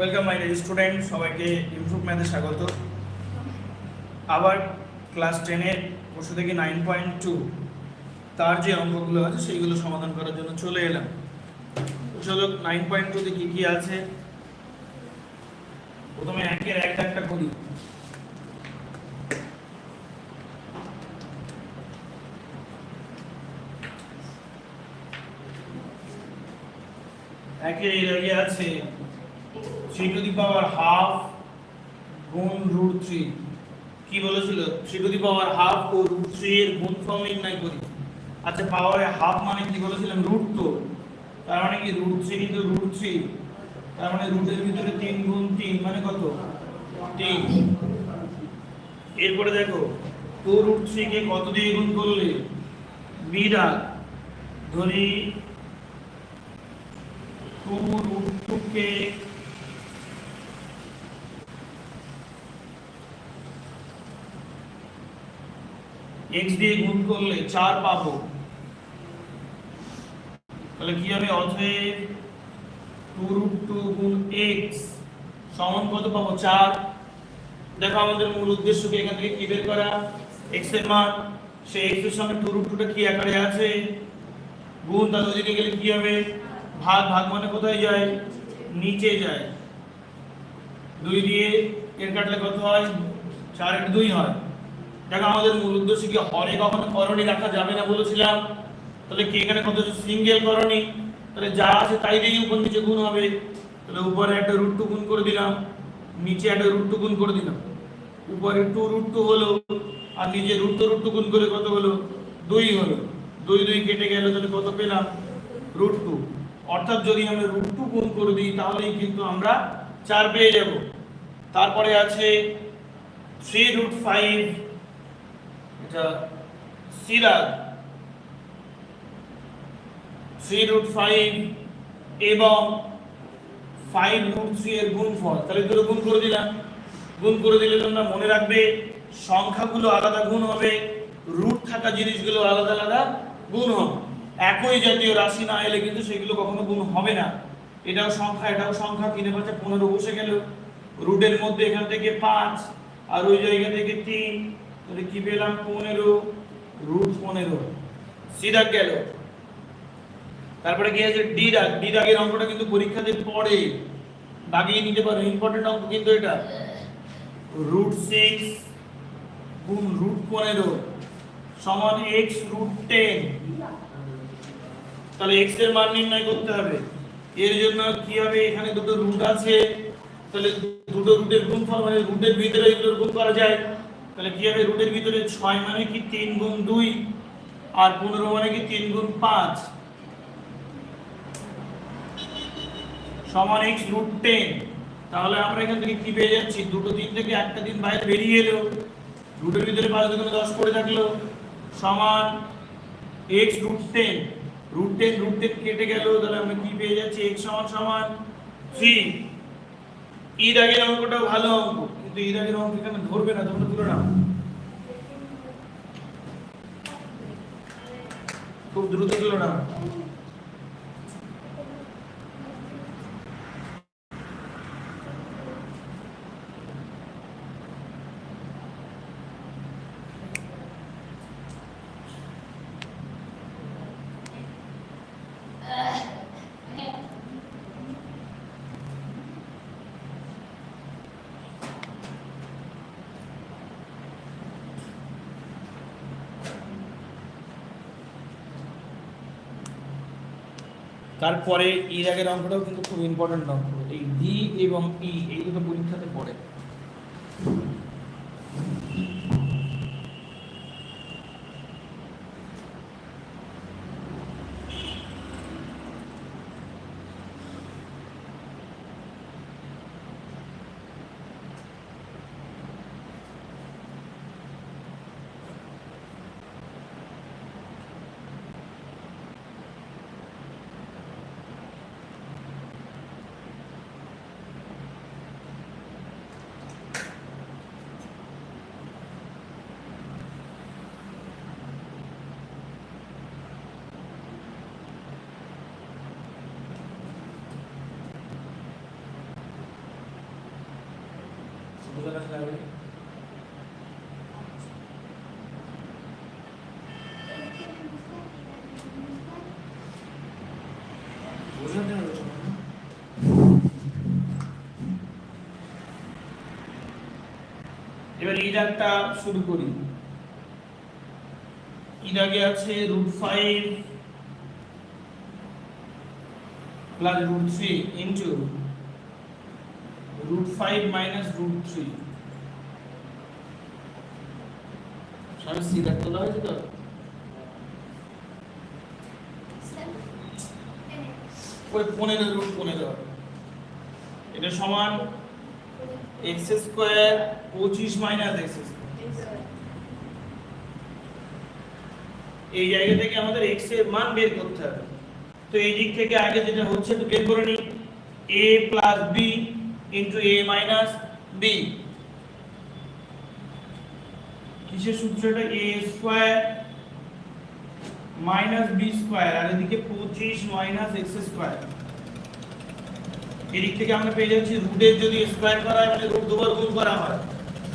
Welcome my student সবাইকে improve ম্যাথে স্বাগত। আবার ক্লাস টেনের বসে থেকে নাইন পয়েন্ট টু তার যে অঙ্কগুলো আছে, সেইগুলো সমাধান করার জন্য চলে এলাম। চলো নাইন পয়েন্ট টুতে কী কী আছে? প্রথমে একের এক একটা করি। একের এর আগে আছে three to the power half গুণ রুট থ্রি। কি বলেছিল? Three to the power half O root three এর গুণফল নির্ণয় করি। আচ্ছা পাওয়ারে হাফ মানে কি বলেছিলাম? রুট তো। তার মানে কি? রুট থ্রি কিন্তু রুট থ্রি। তার মানে রুটের ভিতরে তিন গুণ তিন মানে কত? তিন। এরপরে দেখো টু রুট থ্রি কে কত দিয়ে গুণ করলে? বিরাট ধরি টু রুট টু এক্স দিয়ে গুণ করলে চার পাবো। তাহলে কি হবে? অতএব টু রুট টু গুণ এক্স সমান কত পাবো? চার। দেখো আমাদের মূল উদ্দেশ্য কি এখান থেকে কি বের করা? এক্সের মান, সেই এক্সের সঙ্গে টু রুট টুটা কি আকারে আছে? গুণ তাহলে ওদিকে গেলে কি হবে? ভাগ ভাগ মানে কোথায় যায়? নিচে যায়। দুই দিয়ে এর কাটলে কত হয়? চার দুই হয়। দেখো, আমাদের মূল উদ্দেশ্য কি? হরে কখনো করণী রাখা যাবে না বলেছিলাম। তাহলে কি এখানে কত সিঙ্গেল করণী তাহলে যা আছে তাই দিয়েই উপর নিচে গুণ হবে। তাহলে উপরে একটা রুট টু গুণ করে দিলাম, নিচে একটা রুট টু গুণ করে দিলাম। উপরে টু রুট টু হলো, আর নিচে রুট টু রুট টু গুণ করে কত হলো? দুই হলো। দুই দুই কেটে গেল, তাহলে কত পেলাম? রুট টু অর্থাৎ যদি আমরা রুট টু গুণ করে দিই, তাহলেই কিন্তু আমরা চার পেয়ে যাব। তারপরে আছে থ্রি রুট ফাইভ এটা সিরাজ। থ্রি রুট ফাইভ এবং ফাইভ রুট থ্রি এর গুণফল। তাহলে দুটো গুণ করে দিলাম। গুণ করে দিলে তোমরা মনে রাখবে, সংখ্যাগুলো আলাদা গুণ হবে, রুট থাকা জিনিসগুলো আলাদা আলাদা গুণ হবে। একই জাতীয় রাশি না এলে কিন্তু সেগুলো কখনো গুণ হবে না। এটাও সংখ্যা এটাও সংখ্যা, তিনে পাঁচে পনেরো বসে গেল। রুটের মধ্যে এখান থেকে পাঁচ, আর ওই জায়গা থেকে তিন তাহলে কি পেলাম পনেরো? রুট পনেরো। সিধা গেল। তারপরে কি আছে? ডি দাগ। ডি দাগের অঙ্কটা কিন্তু পরীক্ষাতে পড়ে। দাগিয়ে নিতে পারো। ইম্পর্টেন্ট অঙ্ক কিন্তু এটা। রুট সিক্স গুণ রুট পনেরো সমান এক্স রুট টেন তাহলে এক্সের মান নির্ণয় করতে হবে। এর জন্য কি হবে? এখানে দুটো রুট আছে। তাহলে দুটো রুটের গুণফল মানে রুটের ভিতরে এগুলোর গুণ করা যায়। তাহলে কি হবে রুটের ভিতরে ছয় মানে কি তিন গুণ দুই? আর পনেরো মানে কি তিন গুণ পাঁচ? সমান এক্স রুট টেন তাহলে আমরা এখান থেকে কি পেয়ে যাচ্ছি? দুটো দিন থেকে একটা দিন বাইরে বেরিয়ে এলো। রুটের ভিতরে পাঁচ দুগুণে দশ পড়ে থাকল। সমান x root ten root ten root ten কেটে গেল। তাহলে আমরা কি পেয়ে যাচ্ছি? এক্স সমান সমান থ্রি ঈদ আগের অঙ্কটাও ভালো অঙ্ক। কিন্তু আগের অঙ্ক এখানে ধরবে না তোমরা তুলে নাও। খুব দ্রুত তুলে নাও। তারপরে এর আগের অঙ্কটাও কিন্তু খুব ইম্পর্টেন্ট অঙ্ক। এই ডি এবং ই এই দুটো পরীক্ষাতে পড়ে। বোঝা এবার এই শুরু করি। দাগে আছে root five plus root three into root five minus root three সবাই সি দাগ তোলা হয়েছে তো? ওই পনেরো রুট পনেরো এটা সমান এক্স স্কোয়ার পঁচিশ মাইনাস এক্স এই জায়গা থেকে আমাদের এক্সের মান বের করতে হবে। তো এই দিক থেকে আগে যেটা হচ্ছে তো বের করে নিই। a plus B into A minus B কিসের সূত্রটা? A square minus B square আর এদিকে পঁচিশ মাইনাস এক্স স্কোয়ার এদিক থেকে আমরা পেয়ে যাচ্ছি রুটের যদি স্কোয়ার করা হয় মানে রুট দুবার গুণ করা হয়।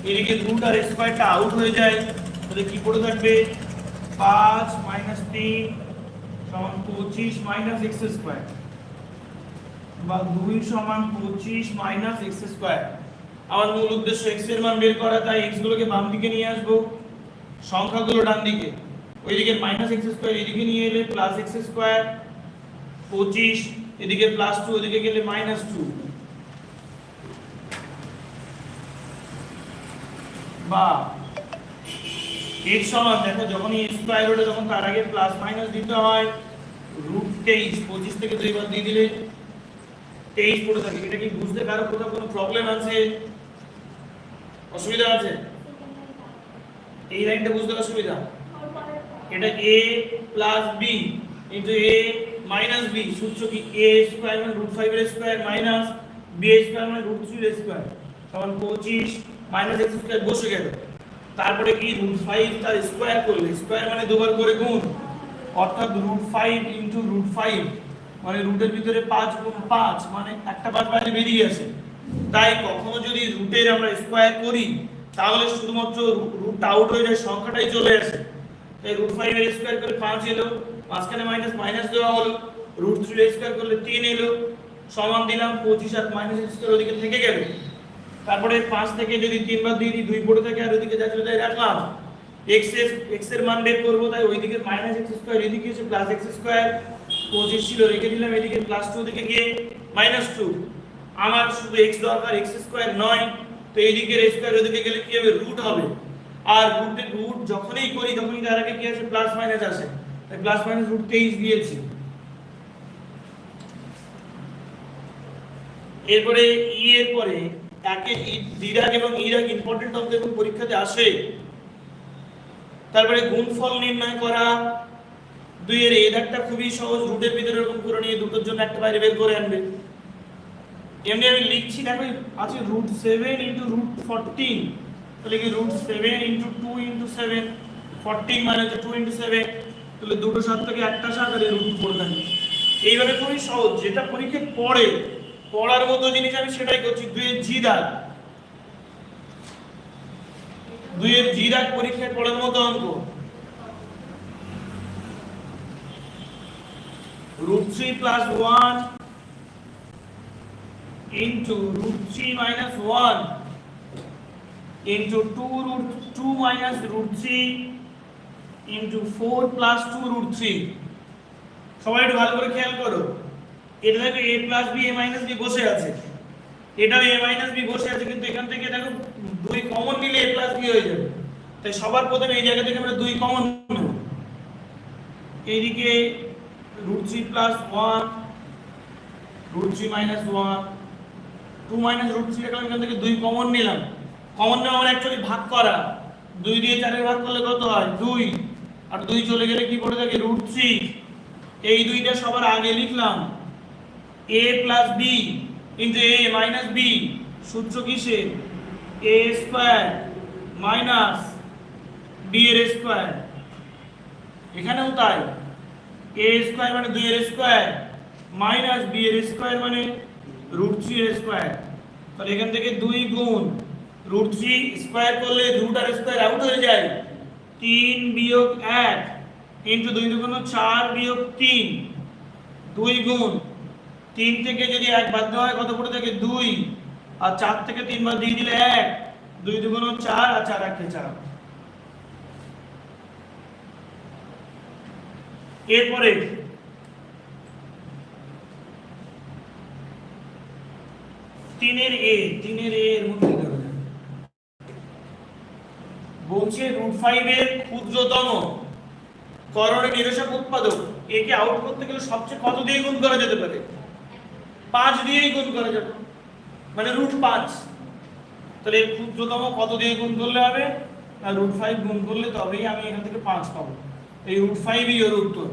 এদিকে রুট আর স্কোয়ারটা আউট হয়ে যায়। তাহলে কি পড়ে থাকবে? পাঁচ মাইনাস তিন সমান পঁচিশ মাইনাস এক্স স্কোয়ার বা দুই সমান পঁচিশ মাইনাস এক্স স্কোয়ার আমার মূল উদ্দেশ্য এক্সের মান বের করা, তাই এক্স গুলোকে বাম দিকে নিয়ে আসব। সংখ্যাগুলো ডান দিকে। ওইদিকে মাইনাস এক্স স্কোয়ার এদিকে নিয়ে এলে প্লাস এক্স স্কোয়ার পঁচিশ, এদিকে প্লাস টু ওদিকে গেলে মাইনাস টু বা এর সমান, দেখো যখনই স্কোয়ার রুটে যখন তার আগে প্লাস মাইনাস দিতে হয় রুট তেইশ, পঁচিশ থেকে দুইবার দিয়ে দিলে তেইশ পড়ে থাকে। এটা কি বুঝতে কারও কোথাও কোনো প্রবলেম আছে? অসুবিধা আছে? এই লাইনটা বুঝতে অসুবিধা? এটা A plus B into A minus B সূত্র কি? এ স্কয়ার মানে রুট ফাইভ এর স্কয়ার মাইনাস বি স্কয়ার মানে রুট থ্রি এর স্কয়ার সমান পঁচিশ মাইনাস এক্স স্কয়ার বসে গেল। তারপরে কি? রুট ফাইভ তার স্কোয়ার করলে। স্কোয়ার মানে দুবার করে গুণ। অর্থাৎ root five into root five মানে রুটের ভিতরে পাঁচ গুণ পাঁচ মানে একটা পাঁচ বাইরে বেরিয়ে আসে তাই কখনো যদি রুটের আমরা স্কোয়ার করি, তাহলে শুধুমাত্র রুট আউট হয়ে যায়, সংখ্যাটাই চলে আসে। তাই রুট ফাইভ এর স্কয়ার করে পাঁচ এলো, মাঝখানে মাইনাস মাইনাস দেওয়া হলো। রুট থ্রি স্কয়ার করলে তিন এলো। সমান দিলাম পঁচিশ আর মাইনাস স্কয়ার ওদিকে থেকে গেল। তারপরে পাঁচ থেকে যদি তিনবার দিয়ে দিই, দুই পড়ে থাকে আর ওদিকে যা তাই রাখলাম। এক্সের এক্সের মান বের করব, তাই ওইদিকে মাইনাস এক্স স্কোয়ার এদিকে হচ্ছে প্লাস এক্স স্কয়ার পঁচিশ ছিল, রেখে দিলাম এদিকে প্লাস টু দিকে গিয়ে মাইনাস টু আমার শুধু এক্স দরকার এক্স স্কয়ার নয়। তো এইদিকে স্কয়ার ওদিকে গেলে কি হবে? রুট হবে। আর রুটের রুট যখনই করি, তখনই তার আগে কি আসে? প্লাস মাইনাস আসে। তাই প্লাস মাইনাস রুট তেইশ দিয়েছি। এরপরে ই এর পরে একে দিরাগ এবং ইরাগ ইম্পর্টেন্ট অঙ্ক এবং পরীক্ষাতে আসে। তারপরে গুণফল নির্ণয় করা দুই এর এই দাগটা খুবই সহজ, রুটের ভিতরে এরকম করে নিয়ে দুটোর জন্য একটা বাইরে বের করে আনবে। এমনি আমি লিখছি, দেখো, আছে root seven into root fourteen তাহলে কি root seven into two into seven fourteen মানে হচ্ছে টু ইন্টু সেভেন তাহলে দুটো সাত থেকে একটা সাত আর রুট পড়ে থাকে। এইভাবে খুবই সহজ, যেটা পরীক্ষায় পড়ে, পড়ার মতো জিনিস আমি সেটাই করছি, দুইয়ের জি দাগ। দুইয়ের জি দাগ পরীক্ষায় পড়ার মতো অঙ্ক। Root 3 plus 1 into root 3 minus 1 into 2 root 2 minus root 3 into 4 plus 2 root 3 সবাই একটু ভালো করে খেয়াল করো। এটা দেখো a plus b, a minus b বসে আছে। এটাও a minus b বসে আছে, কিন্তু এখান থেকে দেখো দুই কমন নিলে a plus b হয়ে যাবে। তাই সবার প্রথমে এই জায়গা থেকে আমরা দুই কমন নেব। এইদিকে root 3 plus 1 root 3 minus 1 2 minus root 3 রাখলাম এখান থেকে 2 কমন নিলাম। কমন নেওয়া মানে অ্যাকচুয়ালি ভাগ করা। 2 দিয়ে 4 এর ভাগ করলে কত হয়? 2 আর 2 চলে গেলে কি পড়ে থাকে? Root 3 এই দুইটা সবার আগে লিখলাম। A plus b into a minus b সূত্র কিসের? A স্কয়ার মাইনাস b এর স্কয়ার এখানেও তাই। A স্কয়ার মানে 2 এর স্কয়ার মাইনাস b এর স্কয়ার মানে রুট থ্রি এর স্কয়ার তাহলে এখান থেকে দুই গুণ রুট থ্রি স্কোয়ার করলে রুট আর স্কোয়ার আউট হয়ে যায়। তিন বিয়োগ এক ইন্টু দুই দুগুণ চার বিয়োগ তিন। দুই গুণ তিন থেকে যদি এক বাদ দেওয়া হয় কত পড়ে থাকে? দুই। আর চার থেকে তিন বাদ দিয়ে দিলে এক। দুই দুগুণ চার আর চার একে চার। এরপরে তিনের এ তিনের এ এর মধ্যে বলছে রুট ফাইভ এর ক্ষুদ্রতম করণে নিরসক উৎপাদক একে আউট করতে গেলে সবচেয়ে কত দিয়ে গুণ করা যেতে পারে? পাঁচ দিয়েই গুণ করা যাবে। মানে রুট পাঁচ। তাহলে ক্ষুদ্রতম কত দিয়ে গুণ করলে হবে? না, রুট ফাইভ গুণ করলে তবেই আমি এখান থেকে পাঁচ পাবো। এই রুট ফাইভই ওর উত্তর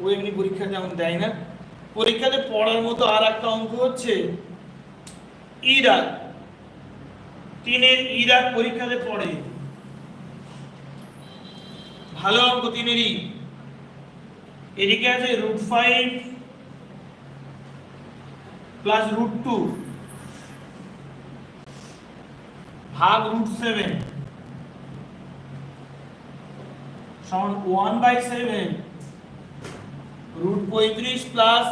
ও এমনি পরীক্ষা যেমন দেয় না। পরীক্ষাতে পড়ার মতো আর একটা অঙ্ক হচ্ছে ইরাক। তিনের ইরাক পরীক্ষাতে পড়ে। ভালো অঙ্ক তিনেরই। এদিকে আছে root five plus root two ভাগ রুট সেভেন সমান ওয়ান বাই সেভেন রুট পঁয়ত্রিশ প্লাস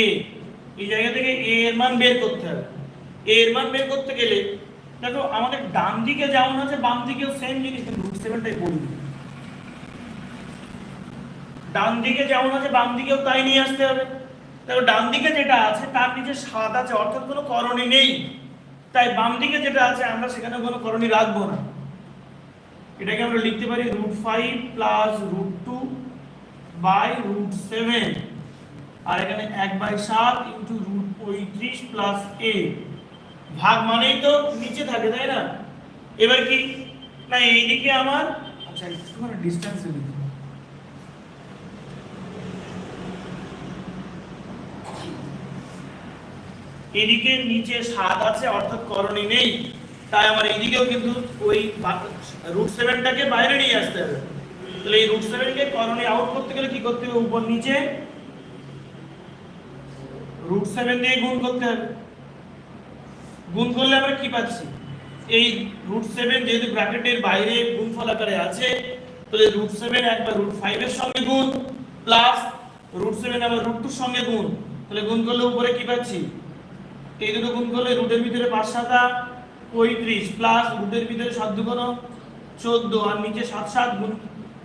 এ এই জায়গা থেকে এ এর মান বের করতে হবে। এ এর মান বের করতে গেলে, দেখো আমাদের ডান দিকে যেমন আছে, বাম দিকেও সেম জিনিস রুট সেভেনটাই পড়ি ডান দিকে যেমন আছে, বাম দিকেও তাই নিয়ে আসতে হবে। দেখো ডান দিকে যেটা আছে, তার নিচে সাত আছে, অর্থাৎ কোনো করণী নেই। তাই বাম দিকে যেটা আছে, আমরা সেখানে কোনো করণী রাখব না। এটাকে আমরা লিখতে পারি root five plus root two by root seven আর এখানে এক বাই সাত ইন্টু রুট পঁয়ত্রিশ প্লাস এ ভাগ মানেই তো নিচে থাকে, তাই না? এবার কি? না, এইদিকে আমার আচ্ছা একটুখানি ডিস্টেন্সে লিখি। এদিকে নিচে সাত আছে, অর্থাৎ করণী নেই। তাই আমার এইদিকেও কিন্তু ওই রুট সেভেনটাকে বাইরে নিয়ে আসতে হবে। তাহলে এই রুট সেভেনকে করণী আউট করতে গেলে কি করতে হবে? উপর নিচে রুট সেভেন দিয়ে গুণ করতে হবে। গুণ করলে আমরা কি পাচ্ছি? এই রুট সেভেন যেহেতু ব্র্যাকেটের বাইরে গুণফল আকারে আছে তাহলে রুট সেভেন একবার রুট ফাইভের সঙ্গে গুণ প্লাস রুট সেভেন আবার রুট টুর সঙ্গে গুণ। তাহলে গুণ করলে উপরে কি পাচ্ছি? এই দুটো গুণ করলে রুটের ভিতরে পাঁচ সাতা পঁয়ত্রিশ প্লাস রুটের ভিতরে সাত দুগুণ চোদ্দ আর নিচে সাত সাত গুণ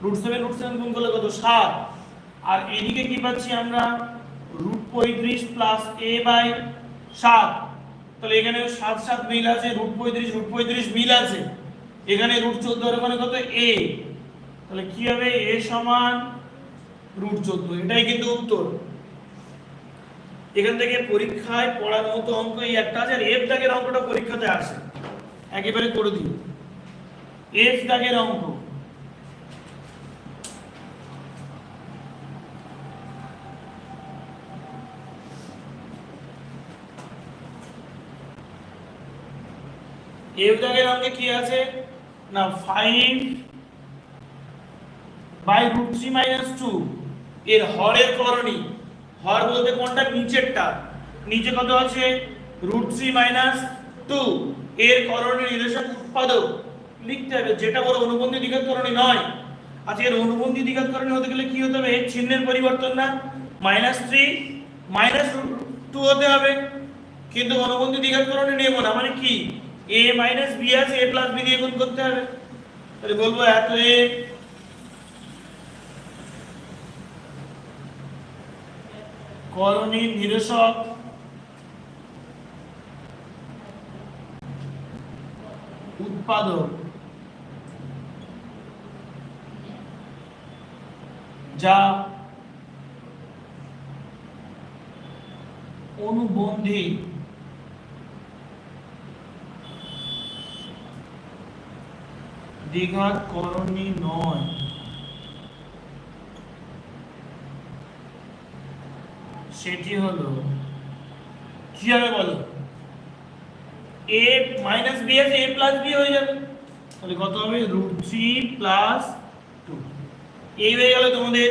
রুট সেভেন রুট সেভেন গুণ করলে কত? সাত। আর এদিকে কি পাচ্ছি আমরা? রুট পঁয়ত্রিশ প্লাস এ বাই সাত। তাহলে এখানে সাত সাত মিল আছে রুট পঁয়ত্রিশ রুট পঁয়ত্রিশ মিল আছে। এখানে রুট চোদ্দ আর ওখানে কত? এ তাহলে কি হবে? এ সমান রুট চোদ্দ। এটাই কিন্তু উত্তর। এখান থেকে পরীক্ষায় পড়ার মতো অঙ্ক এই একটা আছে, আর এফ দাগের অঙ্কটা পরীক্ষাতে আসে। একেবারে করে দিই এফ দাগের অঙ্ক। এফ দাগের অঙ্কে কি আছে? না five by root three minus two এর হরের করণী হর বলতে কোনটা? নিচেরটা। নিচে কত আছে? রুট থ্রি মাইনাস টু এর করণী নির্দেশক উৎপাদক লিখতে হবে, যেটা বড় অনুবন্ধী দ্বিঘাত করণী নয়। আচ্ছা এর অনুবন্ধী দ্বিঘাত করণী হতে গেলে কি হতে হবে? এর চিহ্নের পরিবর্তন না। মাইনাস থ্রি, মাইনাস টু হতে হবে। কিন্তু অনুবন্ধী দ্বিঘাত করণী নিয়ম না মানে কি? এ মাইনাস বি আছে, এ প্লাস বি দিয়ে গুণ করতে হবে। তাহলে বলব এত এ করণী নিরসক উৎপাদক। যা অনুবন্ধী করণী নয়। সেটি হলো কি হবে বলো? A মাইনাস বি আছে, a প্লাস বি হয়ে যাবে। তাহলে কত হবে? রুট থ্রি প্লাস টু এই হয়ে গেল তোমাদের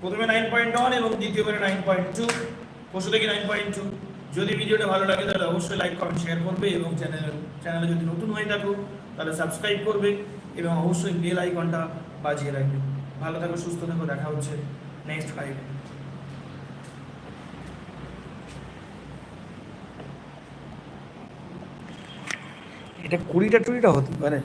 প্রথমে নাইন পয়েন্ট ওয়ান এবং দ্বিতীয়বারে নাইন পয়েন্ট টু পশু থেকে নাইন পয়েন্ট টু যদি ভিডিওটা ভালো লাগে, তাহলে অবশ্যই লাইক কমেন্ট শেয়ার করবে এবং চ্যানেল চ্যানেলে যদি নতুন হয়ে থাকো, তাহলে সাবস্ক্রাইব করবে এবং অবশ্যই বেল আইকনটা বাজিয়ে রাখবে। ভালো থাকো, সুস্থ থাকো, দেখা হচ্ছে নেক্সট ফাইভ এটা কুড়িটা টুড়িটা হতে পারে।